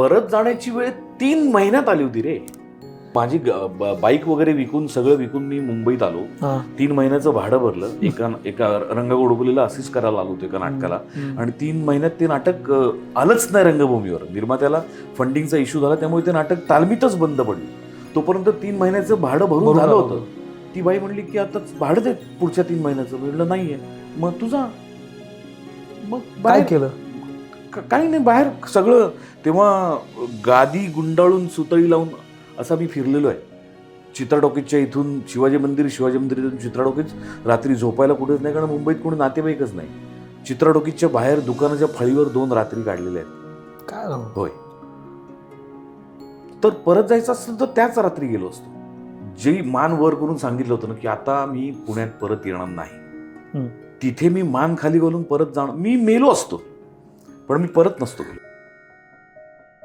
परत जाण्याची वेळ तीन महिन्यात आली होती रे. माझी बाईक वगैरे विकून सगळं विकून मी मुंबईत आलो. तीन महिन्याचं भाडं भरलं. एका एका रंगगोडबोलीला असिस्ट करायला आलो होतो एका नाटकाला. आणि तीन महिन्यात ते नाटक आलंच नाही रंगभूमीवर. निर्मात्याला फंडिंगचा इश्यू झाला त्यामुळे ते नाटक तालमीतच बंद पडलं. तोपर्यंत तीन महिन्याचं भाडं भरून झालं होतं. ती बाई म्हणली की आता भाडं दे पुढच्या तीन महिन्याचं. म्हणलं नाहीये. मग तुझा. मग काय केलं? काही नाही बाहेर सगळं. तेव्हा गादी गुंडाळून सुतळी लावून असा मी फिरलेलो आहे. चित्राडोकीच्या इथून शिवाजी मंदिर शिवाजी मंदिर इथून चित्राडोकीच रात्री झोपायला कुठेच नाही कारण मुंबईत कोणी नातेवाईकच नाही. चित्राडोकीच्या बाहेर दुकानाच्या फळीवर दोन रात्री काढलेल्या आहेत. काय? होय. तर परत जायचं असेल तर त्याच रात्री गेलो असतो. जे मान वर करून सांगितलं होतं ना की आता मी पुण्यात परत येणार नाही. तिथे मी मान खाली घालून परत जाणं मी मेलो असतो. पण मी परत नसतो गेलो.